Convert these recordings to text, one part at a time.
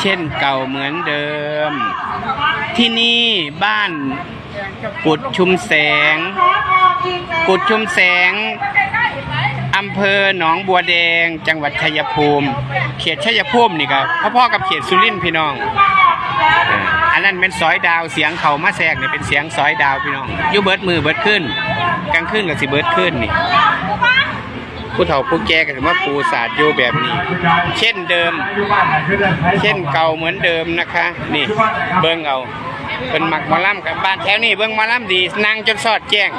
เช่นเก่าเหมือนเดิม ที่นี่บ้านกุดชุมแสง กุดชุมแสงอำเภอหนองบัวแดง จังหวัดชัยภูมิ เขตชัยภูมินี่ครับพ่อๆกับเขตสุรินทร์พี่น้อง อันนั้นเป็นสอยดาวเสียงเขามาแทรกนี่ยเป็นเสียงสอยดาวพี่น้องอยู่เบิดมือเบิดขึ้นกลางคืนกับสิเบิดขึ้นนี่ ผู้เฒ่าผู้แก่ก็ถือว่าปูศาสตร์อยู่แบบนี้ เช่นเดิม เช่นเก่าเหมือนเดิมนะคะ นี่เบิ้งเอาเป็นหมักมอลำกับบ้านแถวนี้เบิ้งมอลำดีนั่งจนสอดแจ้ง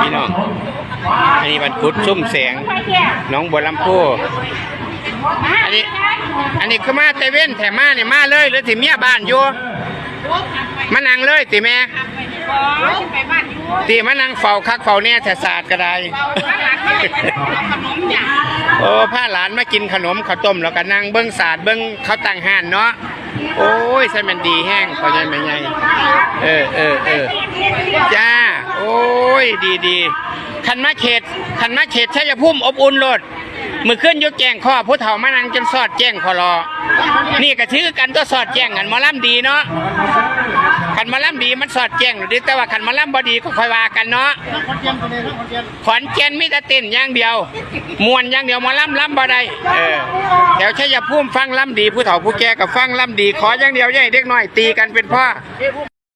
พี่น้องอันนี้บันคุดซุ่มแสงน้องบัวลำพูอันนี้ อันนี้คือมาเตเว่นแถมมาเนี่ยมาเลยหรือถิเมียบ้านอยู่มานั่งเลยติแม่ ติมานั่งเฝ้าคักเฝ้าเนี่ยแถศาสตร์ก็ได้โอ้พาหลานมากินขนมข้าวต้มแล้วก็นั่งเบิ้งศาสตร์เบิ้งเขาตั้งห้านเนาะ โอ้ยใส่มันดีแห้งพอใหญ่ไม่ใหญ่เออเออเออจ้า โอ้ยดีดีคันมาเขตคันมาเขตชัยภูมิอบอุ่นโลดมือขึ้นยกแจ้งข้อผู้เฒ่ามานั่งจนสอดแจ้งคอรอ นี่ก็ถือกันตัวสอดแจ้งกันหมอลำดีเนาะ คันหมอลำดีมันสอดแจ้งหรือแต่ว่าคันหมอลำบดีก็ค่อยว่ากันเนาะขอนแก่นมีแต่เต้นอย่างเดียวมวนอย่างเดียวหมาล่ำล่ำบ่ได้เออแถวชัยภูมิฟังล่ำดีผู้เฒ่าผู้แก่กับฟังล่ำดี ขออย่างเดียวอย่าให้เด็กน้อยตีกันเป็นพ่อ